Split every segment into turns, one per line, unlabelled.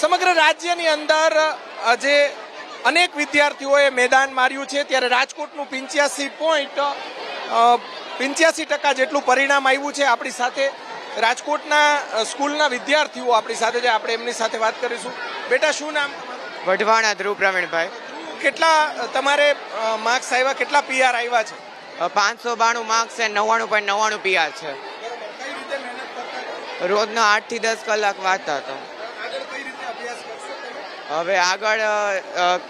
સમગ્ર રાજ્યની અંદર આજે અનેક વિદ્યાર્થીઓએ મેદાન માર્યું છે ત્યારે રાજકોટનું પિંચ્યાસી પોઈન્ટ પિંચ્યાસી ટકા જેટલું પરિણામ આવ્યું છે આપણી સાથે. રાજકોટના સ્કૂલના વિદ્યાર્થીઓ આપણી સાથે છે આપણે એમની સાથે વાત કરીશું. બેટા શું નામ
વઢવાણા ધ્રુવ પ્રવીણભાઈ.
કેટલા તમારે માર્ક્સ આવ્યા? કેટલા પીઆર આવ્યા છે?
પાંચસો બાણું માર્ક્સ છે નવ્વાણું પોઈન્ટ નવ્વાણું પીઆર છે.
રોજના આઠથી
રોજનો આઠથી દસ કલાક વાંચતા હતો
આગળ કઈ રીતે અભ્યાસ કરશો તમે?
હવે આગળ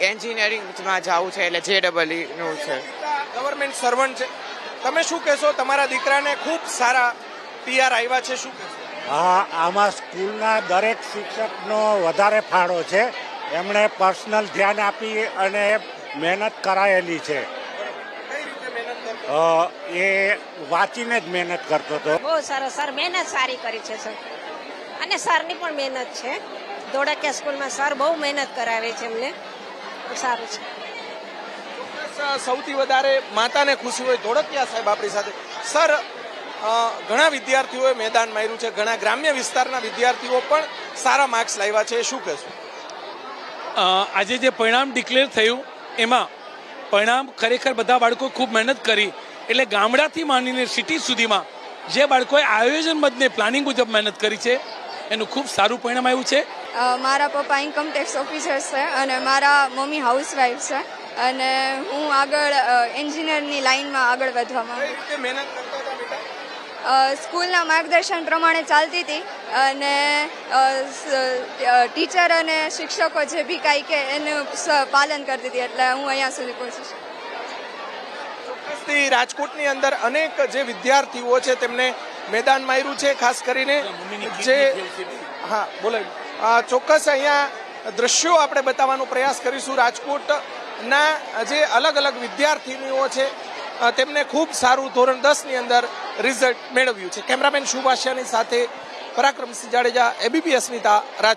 એન્જિનિયરિંગમાં જવું છે એટલે જે ડબલનું છે.
ગવર્મેન્ટ સર્વન્ટ છે. તમે શું કહેશો? તમારા દીકરાને ખૂબ સારા પીઆર આવ્યા છે શું
હા આમાં સ્કૂલના દરેક શિક્ષકનો વધારે ફાળો છે. એમણે પર્સનલ ધ્યાન આપી અને મહેનત કરાયેલી છે.
કઈ રીતે મહેનત કરતો
અ, એ વાંચીને જ મહેનત કરતો હતો.
બહુ સરસ. સર મહેનત સારી કરી છે સર. અને સરની પણ મહેનત છે. ધોળકિયા સ્કૂલમાં સર બહુ મહેનત કરાવે છે એમને. સારું છે.
સૌથી વધારે માતાને ખુશી હોય ધોળકિયા સાહેબ આપણી સાથે. સર ઘણા વિદ્યાર્થીઓએ મેદાન માર્યું છે ઘણા ગ્રામ્ય વિસ્તારના વિદ્યાર્થીઓ પણ સારા માર્ક્સ લાવ્યા છે. શું કહેશું?
આજે જે પરિણામ ડિક્લેર થયું એમાં પરિણામ ખરેખર બધા બાળકો ખૂબ મહેનત કરી. એટલે ગામડાથી માંડીને સિટી સુધીમાં જે બાળકોએ આયોજનબદ્ધને પ્લાનિંગ મુજબ મહેનત કરી છે એનું ખૂબ સારું પરિણામ આવ્યું છે.
મારા પપ્પા ઇન્કમ ટેક્સ ઓફિસર છે અને મારા મમ્મી હાઉસવાઈફ છે. અને હું આગળ એન્જિનિયરની લાઇનમાં આગળ વધવા માંગુ
રીતે મહેનત કરતા હતા બેટા?
અ, સ્કૂલના માર્ગદર્શન પ્રમાણે ચાલતી હતી અને ટીચર અને શિક્ષકો જે બી કાંઈ કે એનું સ- પાલન કરતી હતી. એટલે હું અહીંયા સુધી પહોંચી છું.
ચોક્કસથી રાજકોટની અંદર અનેક જે વિદ્યાર્થીઓ છે તેમને મેદાન માર્યું છે ખાસ કરીને જે હા બોલો. અ, ચોક્કસ અહીંયા દ્રશ્યો આપણે બતાવવાનો પ્રયાસ કરીશું. રાજકોટના જે અલગ અલગ વિદ્યાર્થીનીઓ છે તેમને ખૂબ સારું ધોરણ દસની અંદર રિઝલ્ટ મેળવ્યું છે. કેમેરામેન શુભાષ્યાની સાથે પરાક્રમસિંહ જાડેજા, એબીપી અસ્મિતા, રાજકોટ.